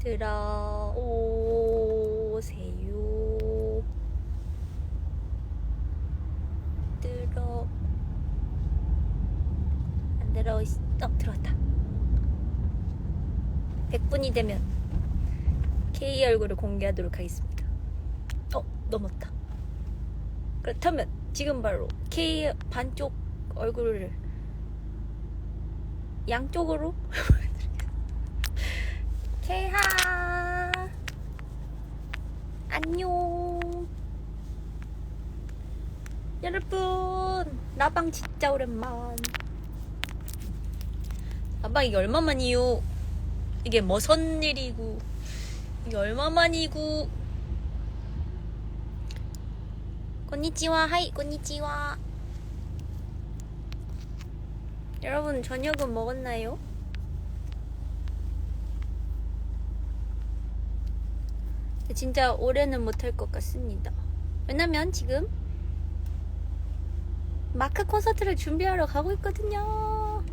들어오세요. 들어 안 들어오시 어 들어왔다. 100분이 되면 K 얼굴을 공개하도록 하겠습니다. 어 넘었다. 그렇다면 지금 바로 K 반쪽 얼굴을 양쪽으로 케이하. 안녕. 여러분 나방 진짜 오랜만. 나방 이게 얼마만이요? 이게 뭐선 일이고 이게 얼마만이고. konnichiwa 하이 konnichiwa 여러분 저녁은 먹었나요? 진짜 올해는 못할 것 같습니다. 왜냐면 지금 마크 콘서트를 준비하러 가고 있거든요.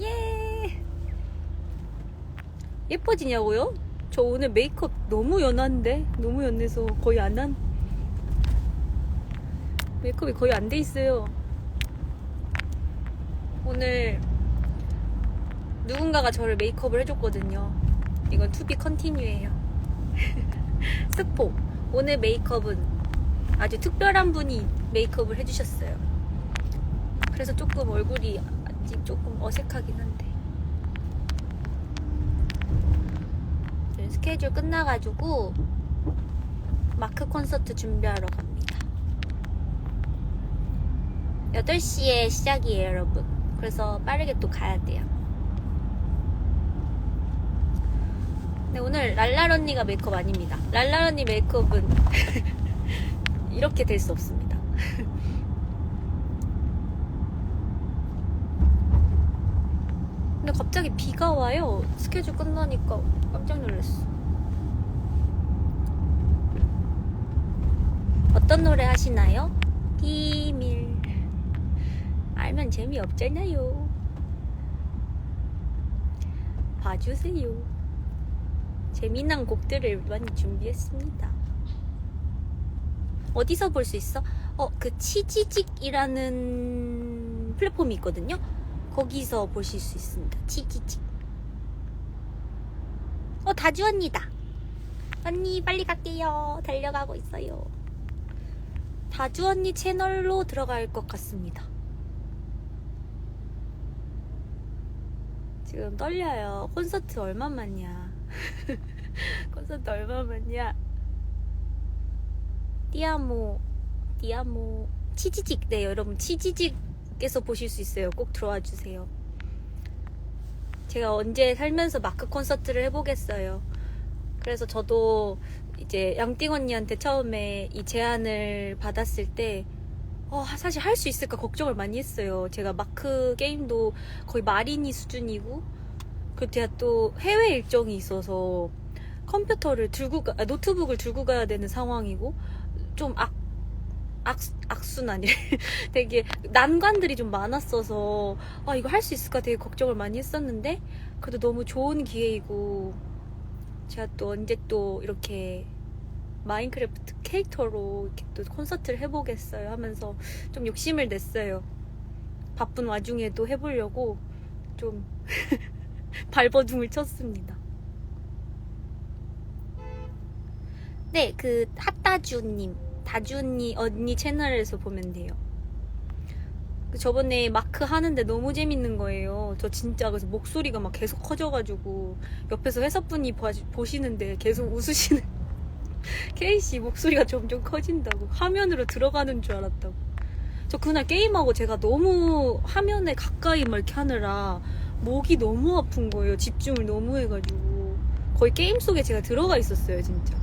예. 예뻐지냐고요? 저 오늘 메이크업 너무 연한데? 너무 연해서 거의 안 한. 메이크업이 거의 안 돼 있어요. 오늘 누군가가 저를 메이크업을 해줬거든요. 이건 투비 컨티뉴예요. 스포. 오늘 메이크업은 아주 특별한 분이 메이크업을 해주셨어요. 그래서 조금 얼굴이 아직 조금 어색하긴 한데. 스케줄 끝나가지고 마크 콘서트 준비하러 갑니다. 8시에 시작이에요, 여러분. 그래서 빠르게 또 가야 돼요. 근데 오늘 랄랄 언니가 메이크업 아닙니다. 랄랄 언니 메이크업은 이렇게 될 수 없습니다. 근데 갑자기 비가 와요. 스케줄 끝나니까 깜짝 놀랐어. 어떤 노래 하시나요? 비밀. 알면 재미없잖아요. 봐주세요. 재미난 곡들을 많이 준비했습니다. 어디서 볼 수 있어? 어, 그 치지직이라는 플랫폼이 있거든요. 거기서 보실 수 있습니다. 치지직. 어, 다주 언니다. 언니 빨리 갈게요. 달려가고 있어요. 다주 언니 채널로 들어갈 것 같습니다. 지금 떨려요. 콘서트 얼마만이야. 콘서트 얼마만이야. 띠아모, 띠아모. 치지직. 네, 여러분. 치지직에서 보실 수 있어요. 꼭 들어와 주세요. 제가 언제 살면서 마크 콘서트를 해보겠어요. 그래서 저도 이제 양띵 언니한테 처음에 이 제안을 받았을 때 어, 사실 할 수 있을까 걱정을 많이 했어요. 제가 마크 게임도 거의 마리니 수준이고, 그리고 제가 또 해외 일정이 있어서 컴퓨터를 들고 가, 아, 노트북을 들고 가야 되는 상황이고, 좀 악, 악, 악순환이 되게 난관들이 좀 많았어서, 아, 이거 할 수 있을까 되게 걱정을 많이 했었는데, 그래도 너무 좋은 기회이고, 제가 또 언제 또 이렇게 마인크래프트 캐릭터로 이렇게 또 콘서트를 해보겠어요 하면서 좀 욕심을 냈어요. 바쁜 와중에도 해보려고 좀 발버둥을 쳤습니다. 네, 그 핫다주님, 다주언니 언니 채널에서 보면 돼요. 그 저번에 마크 하는데 너무 재밌는 거예요. 저 진짜 그래서 목소리가 막 계속 커져가지고 옆에서 회사분이 봐- 보시는데 계속 웃으시는 케이씨 목소리가 점점 커진다고 화면으로 들어가는 줄 알았다고 저 그날 게임하고 제가 너무 화면에 가까이 막 이렇게 하느라 목이 너무 아픈 거예요 집중을 너무 해가지고 거의 게임 속에 제가 들어가 있었어요 진짜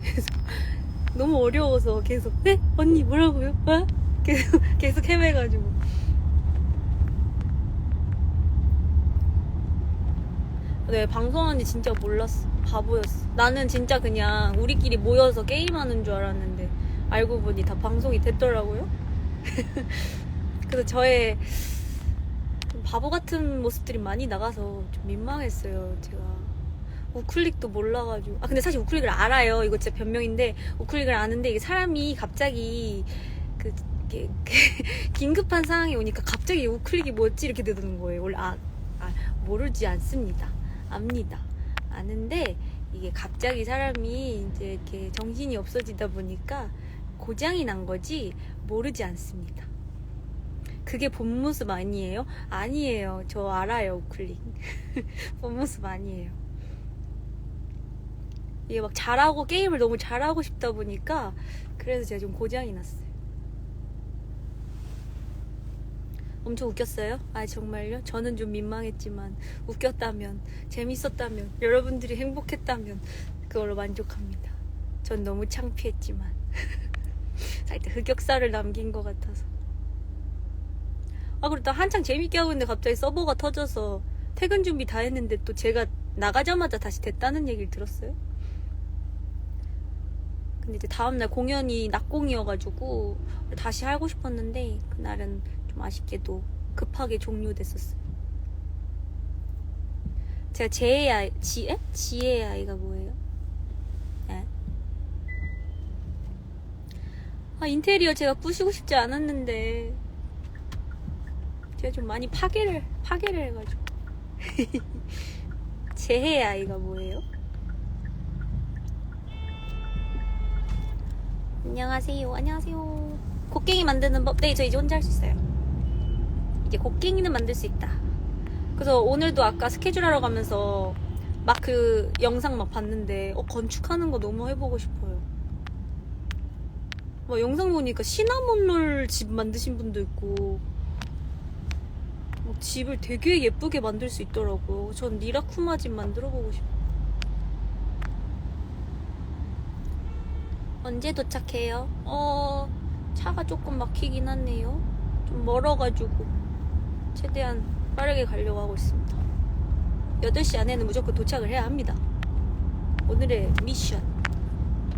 그래서 너무 어려워서 계속 네? 언니 뭐라고요? 어? 계속 계속 헤매가지고 네, 방송하는지 진짜 몰랐어. 바보였어. 나는 진짜 그냥 우리끼리 모여서 게임하는 줄 알았는데, 알고 보니 다 방송이 됐더라고요. 그래서 저의 좀 바보 같은 모습들이 많이 나가서 좀 민망했어요, 제가. 우클릭도 몰라가지고. 아 근데 사실 우클릭을 알아요. 이거 진짜 변명인데 우클릭을 아는데 이게 사람이 갑자기 그 이게 긴급한 상황이 오니까 갑자기 우클릭이 뭐지? 이렇게 되는 거예요. 원래 아, 아 모르지 않습니다. 압니다. 아는데 이게 갑자기 사람이 이제 이렇게 정신이 없어지다 보니까 고장이 난 거지 모르지 않습니다 그게 본 모습 아니에요? 아니에요 저 알아요 우클릭 본 모습 아니에요 이게 막 잘하고 게임을 너무 잘하고 싶다 보니까 그래서 제가 좀 고장이 났어요. 엄청 웃겼어요? 아 정말요? 저는 좀 민망했지만 웃겼다면 재밌었다면 여러분들이 행복했다면 그걸로 만족합니다. 전 너무 창피했지만 살짝 흑역사를 남긴 것 같아서 아 그리고 또 한창 재밌게 하고 있는데 갑자기 서버가 터져서 퇴근 준비 다 했는데 또 제가 나가자마자 다시 됐다는 얘기를 들었어요. 근데 이제 다음날 공연이 낙공이어가지고 다시 하고 싶었는데 그날은 좀 아쉽게도 급하게 종료됐었어요. 제가 제의 아이, 지혜? 지혜의 아이가 뭐예요? 예? 아, 인테리어 제가 부시고 싶지 않았는데 제가 좀 많이 파괴를, 파괴를 해가지고. 제의 아이가 뭐예요? 안녕하세요. 안녕하세요. 곡괭이 만드는 법. 네, 저 이제 혼자 할 수 있어요. 이제 곡괭이는 만들 수 있다. 그래서 오늘도 아까 스케줄 하러 가면서 막 그 영상 막 봤는데, 어, 건축하는 거 너무 해보고 싶어요. 막 영상 보니까 시나몬롤 집 만드신 분도 있고, 막 집을 되게 예쁘게 만들 수 있더라고요. 전 니라쿠마 집 만들어 보고 싶어요. 언제 도착해요? 어, 차가 조금 막히긴 하네요. 좀 멀어가지고 최대한 빠르게 가려고 하고 있습니다. 8시 안에는 무조건 도착을 해야 합니다. 오늘의 미션.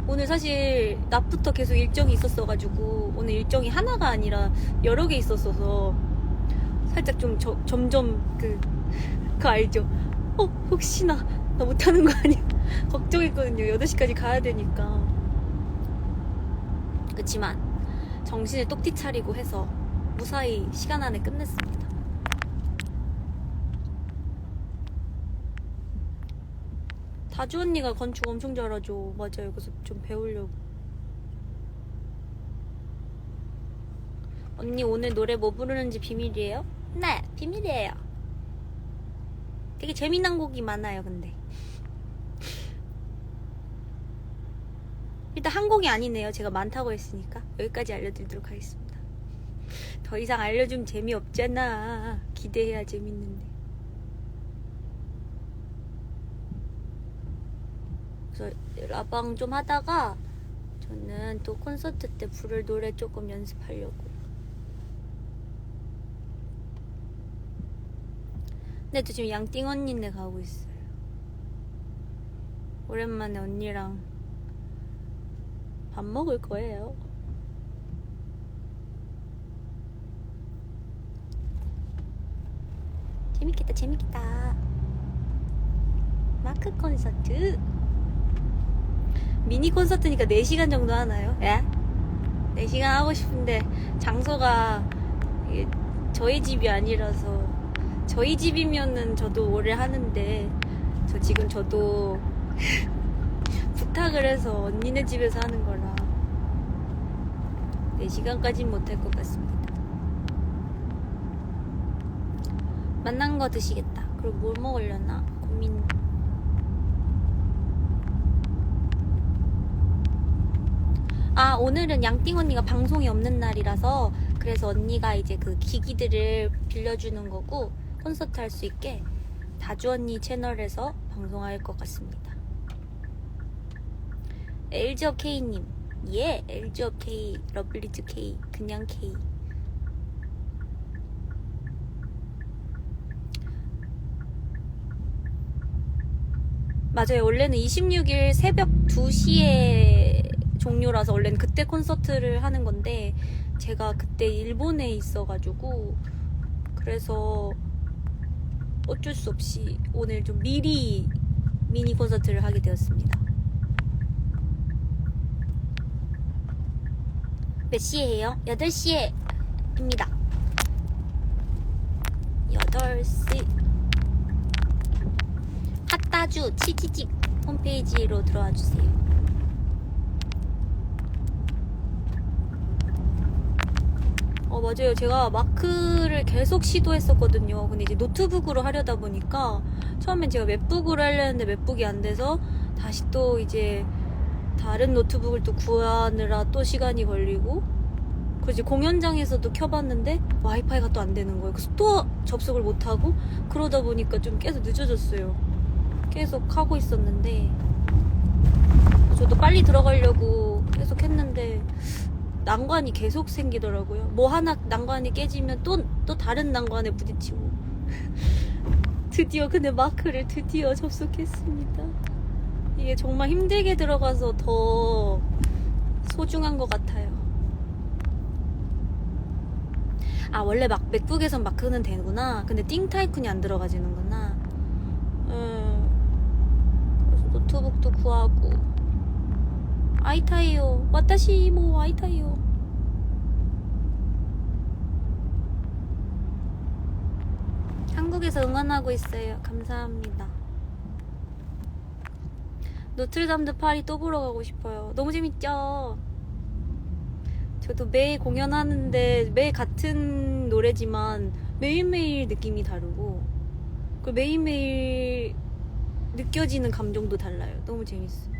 오늘 사실 낮부터 계속 일정이 있었어가지고 오늘 일정이 하나가 아니라 여러 개 있었어서 살짝 좀 저- 점점 그, 그 알죠? 어, 혹시나 나 못하는 거 아니야? 걱정했거든요. 8시까지 가야 되니까. 그치만 정신을 똑띠 차리고 해서 무사히 시간 안에 끝냈습니다. 다주 언니가 건축 엄청 잘하죠. 맞아요. 그래서 좀 배우려고. 언니 오늘 노래 뭐 부르는지 비밀이에요? 네, 비밀이에요. 되게 재미난 곡이 많아요, 근데. 일단 한 곡이 아니네요. 제가 많다고 했으니까 여기까지 알려드리도록 하겠습니다. 더 이상 알려주면 재미없잖아. 기대해야 재밌는데. 그래서 라방 좀 하다가 저는 또 콘서트 때 부를 노래 조금 연습하려고. 근데 저 지금 양띵 언니네 가고 있어요. 오랜만에 언니랑 밥 먹을 거예요. 재밌겠다, 재밌겠다. 마크 콘서트. 미니 콘서트니까 4시간 정도 하나요? 예? 4시간 하고 싶은데 장소가 저희 집이 아니라서 저희 집이면은 저도 오래 하는데 저 지금 저도 부탁을 해서 언니네 집에서 하는 거라 4시간까진 못할 것 같습니다. 만난 거 드시겠다. 그리고 뭘 먹으려나 고민. 아, 오늘은 양띵 언니가 방송이 없는 날이라서 그래서 언니가 이제 그 기기들을 빌려주는 거고 콘서트 할 수 있게 다주 언니 채널에서 방송할 것 같습니다. LG업 K님, 예, LG업 K, 러블리즈 K, 그냥 K. 맞아요. 원래는 26일 새벽 2시에 종료라서 원래는 그때 콘서트를 하는 건데 제가 그때 일본에 있어가지고 그래서 어쩔 수 없이 오늘 좀 미리 미니 콘서트를 하게 되었습니다. 몇 시에요? 8시에 입니다. 8시. 핫다주 치치직 홈페이지로 들어와 주세요. 어, 맞아요. 제가 마크를 계속 시도했었거든요. 근데 이제 노트북으로 하려다 보니까 처음엔 제가 맥북으로 하려는데 맥북이 안 돼서 다시 또 이제 다른 노트북을 또 구하느라 또 시간이 걸리고 그리고 이제 공연장에서도 켜봤는데 와이파이가 또 안 되는 거예요. 그래서 또 접속을 못 하고 그러다 보니까 좀 계속 늦어졌어요. 계속 하고 있었는데 저도 빨리 들어가려고 계속 했는데 난관이 계속 생기더라고요. 뭐 하나 난관이 깨지면 또, 또 다른 난관에 부딪히고. 드디어 근데 마크를 드디어 접속했습니다. 이게 정말 힘들게 들어가서 더 소중한 것 같아요. 아, 원래 막 맥북에선 마크는 되구나. 근데 띵타이쿤이 안 들어가지는구나. 음, 노트북도 구하고. 아이타이요. 와타시 뭐 아이타이요. 한국에서 응원하고 있어요. 감사합니다. 노트르담드 파리 또 보러 가고 싶어요. 너무 재밌죠? 저도 매일 공연하는데 매일 같은 노래지만 매일매일 느낌이 다르고 그 매일매일 느껴지는 감정도 달라요. 너무 재밌어요.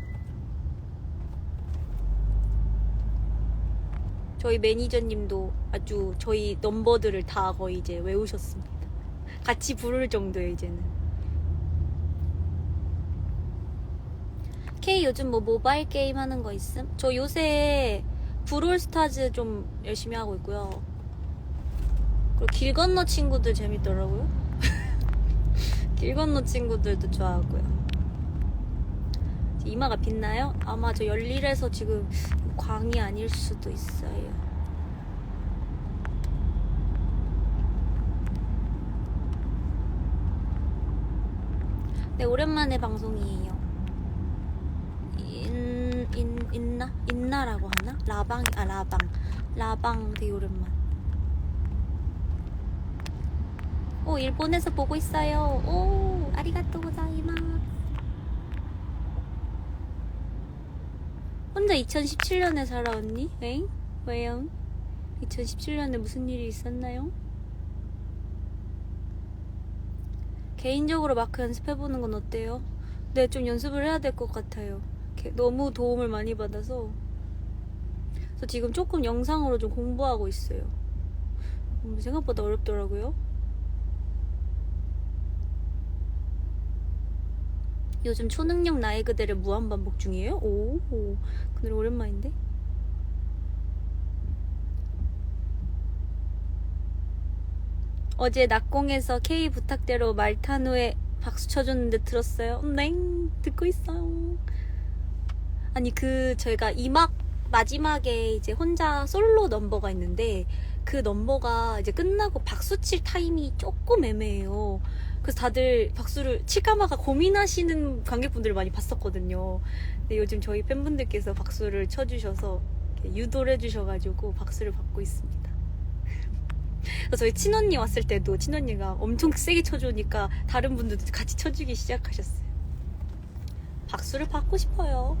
저희 매니저님도 아주 저희 넘버들을 다 거의 이제 외우셨습니다. 같이 부를 정도예요, 이제는. K 요즘 뭐 모바일 게임 하는 거 있음? 저 요새 브롤스타즈 좀 열심히 하고 있고요. 그리고 길 건너 친구들 재밌더라고요. 길 건너 친구들도 좋아하고요. 이마가 빛나요? 아마 저 열일해서 지금 광이 아닐 수도 있어요. 네, 오랜만에 방송이에요. 인, 인, 있나? 있나라고 하나? 라방, 아, 라방. 라방 되게 오랜만. 오, 일본에서 보고 있어요. 오, 아리가또 고자이마스. 혼자 2017년에 살아왔니? 엥? 왜요? 2017년에 무슨 일이 있었나요? 개인적으로 마크 연습해보는 건 어때요? 네, 좀 연습을 해야 될 것 같아요. 게- 너무 도움을 많이 받아서. 그래서 지금 조금 영상으로 좀 공부하고 있어요. 음, 생각보다 어렵더라고요. 요즘 초능력 나의 그대를 무한반복 중이에요? 오, 그 노래 오랜만인데? 어제 낙공에서 K 부탁대로 말타누에 박수 쳐줬는데 들었어요? 네, 듣고 있어요. 아니, 그, 저희가 2막 마지막에 이제 혼자 솔로 넘버가 있는데, 그 넘버가 이제 끝나고 박수 칠 타임이 조금 애매해요. 그래서 다들 박수를 칠까마가 고민하시는 관객분들을 많이 봤었거든요. 근데 요즘 저희 팬분들께서 박수를 쳐주셔서 유도를 해주셔가지고 박수를 받고 있습니다. 그래서 저희 친언니 왔을 때도 친언니가 엄청 세게 쳐주니까 다른 분들도 같이 쳐주기 시작하셨어요. 박수를 받고 싶어요.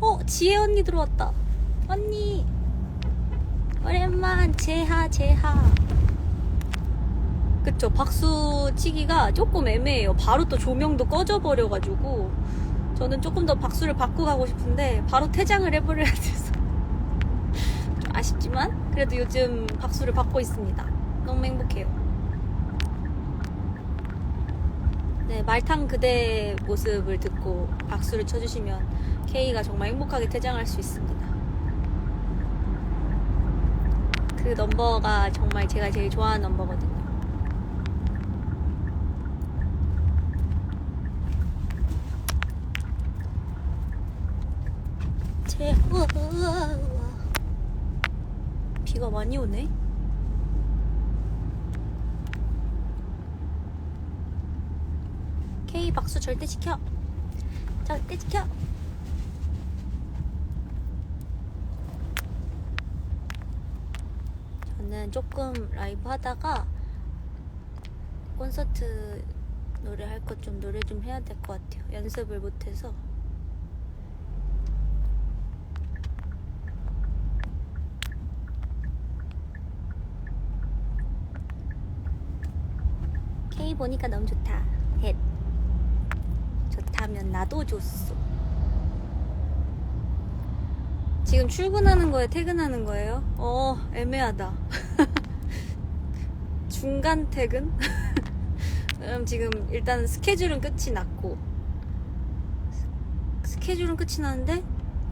어, 지혜 언니 들어왔다. 언니. 오랜만, 재하, 재하. 그쵸, 박수 치기가 조금 애매해요. 바로 또 조명도 꺼져 버려가지고. 저는 조금 더 박수를 받고 가고 싶은데, 바로 퇴장을 해버려야 돼서. 좀 아쉽지만, 그래도 요즘 박수를 받고 있습니다. 너무 행복해요. 네, 말탕 그대 모습을 듣고 박수를 쳐주시면 K가 정말 행복하게 퇴장할 수 있습니다. 그 넘버가 정말 제가 제일 좋아하는 넘버거든요. 제 우와. 비가 많이 오네. K 박수 절대 시켜. 자, 떼지켜. 저는 조금 라이브 하다가 콘서트 노래 할 것 좀 노래 좀 해야 될 것 같아요. 연습을 못해서. K 보니까 너무 좋다. 헷. 좋다면 나도 좋소. 지금 출근하는 거예요? 퇴근하는 거예요? 어, 애매하다. 중간 퇴근? 그럼 지금 일단 스케줄은 끝이 났고 스- 스케줄은 끝이 났는데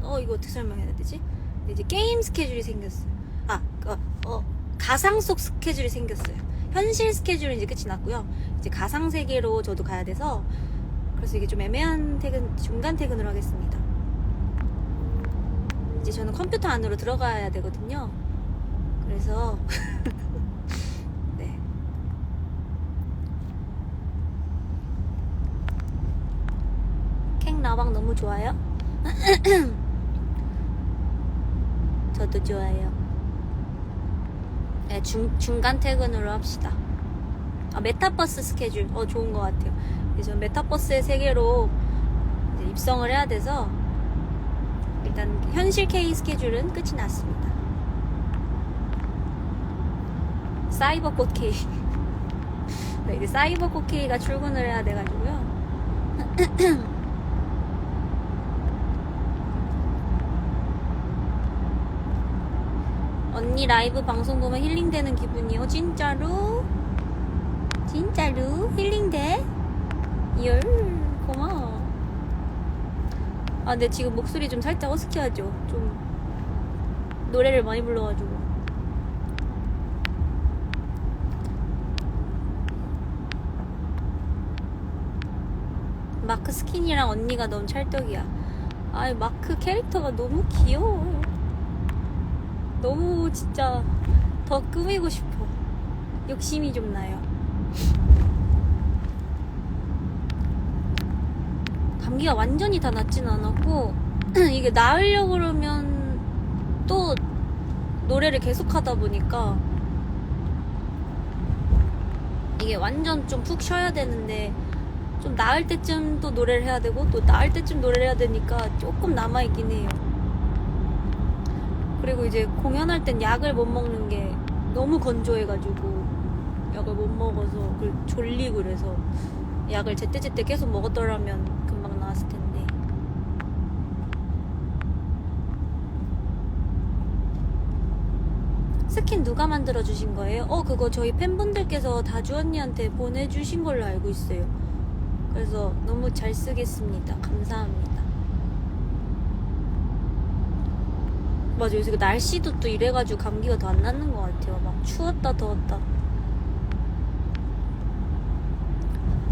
어 이거 어떻게 설명해야 되지? 이제 게임 스케줄이 생겼어요. 아, 어, 어 가상 속 스케줄이 생겼어요. 현실 스케줄은 이제 끝이 났고요. 이제 가상 세계로 저도 가야 돼서 그래서 이게 좀 애매한 퇴근 중간 퇴근을 하겠습니다. 이제 저는 컴퓨터 안으로 들어가야 되거든요. 그래서 네. 캥 라방 너무 좋아요? 저도 좋아요. 네, 중, 중간 퇴근으로 합시다. 아, 메타버스 스케줄. 어, 좋은 것 같아요. 이제 전 메타버스의 세계로 입성을 해야 돼서 일단 현실 K 스케줄은 끝이 났습니다. 사이버 꽃 K. 네, 이제 사이버 꽃 K가 출근을 해야 돼가지고요. 언니 라이브 방송 보면 힐링되는 기분이요. 진짜로? 진짜로? 힐링돼? 열 고마워. 아, 근데 지금 목소리 좀 살짝 어색해하죠. 좀 노래를 많이 불러가지고. 마크 스킨이랑 언니가 너무 찰떡이야. 아이 마크 캐릭터가 너무 귀여워. 너무 진짜 더 꾸미고 싶어. 욕심이 좀 나요. 감기가 완전히 다 낫진 않았고 이게 나으려고 그러면 또 노래를 계속 하다 보니까 이게 완전 좀 푹 쉬어야 되는데 좀 나을 때쯤 또 노래를 해야 되고 또 나을 때쯤 노래를 해야 되니까 조금 남아있긴 해요. 그리고 이제 공연할 땐 약을 못 먹는 게 너무 건조해가지고 약을 못 먹어서 그 졸리고 그래서 약을 제때제때 계속 먹었더라면 금방 나았을 텐데. 스킨 누가 만들어 주신 거예요? 어 그거 저희 팬분들께서 다주 언니한테 보내주신 걸로 알고 있어요. 그래서 너무 잘 쓰겠습니다. 감사합니다. 맞아 요새 그 날씨도 또 이래가지고 감기가 더 안 낫는 것 같아요. 막 추웠다 더웠다.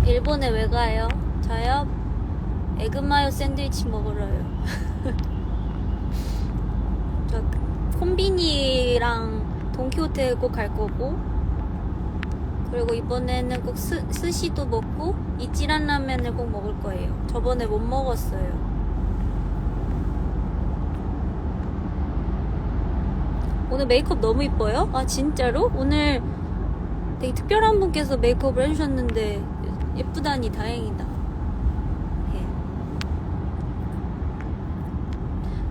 일본에 왜 가요? 저요? 에그마요 샌드위치 먹으러요. 저 콤비니랑 돈키호테 꼭 갈 거고 그리고 이번에는 꼭 스, 스시도 먹고 이찌란 라면을 꼭 먹을 거예요. 저번에 못 먹었어요. 오늘 메이크업 너무 이뻐요? 아 진짜로? 오늘 되게 특별한 분께서 메이크업을 해주셨는데 예쁘다니 다행이다. 예.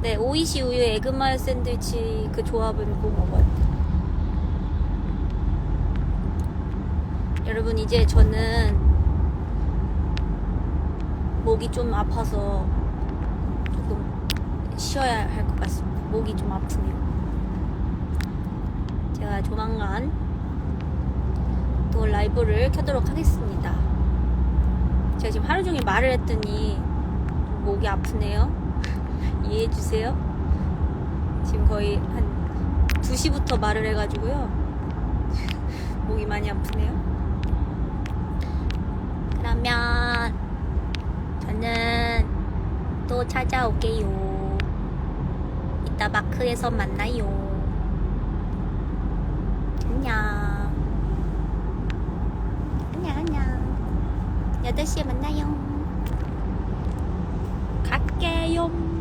네, 오이시 우유 에그마요 샌드위치 그 조합을 꼭 먹어야 돼. 여러분 이제 저는 목이 좀 아파서 조금 쉬어야 할 것 같습니다. 목이 좀 아프네요. 제가 조만간 또 라이브를 켜도록 하겠습니다. 제가 지금 하루 종일 말을 했더니 좀 목이 아프네요. 이해해 주세요. 지금 거의 한 2시부터 말을 해가지고요. 목이 많이 아프네요. 그러면 저는 또 찾아올게요. 이따 마크에서 만나요. 안녕. 안녕 안녕. 8시에 만나요. 갈게요.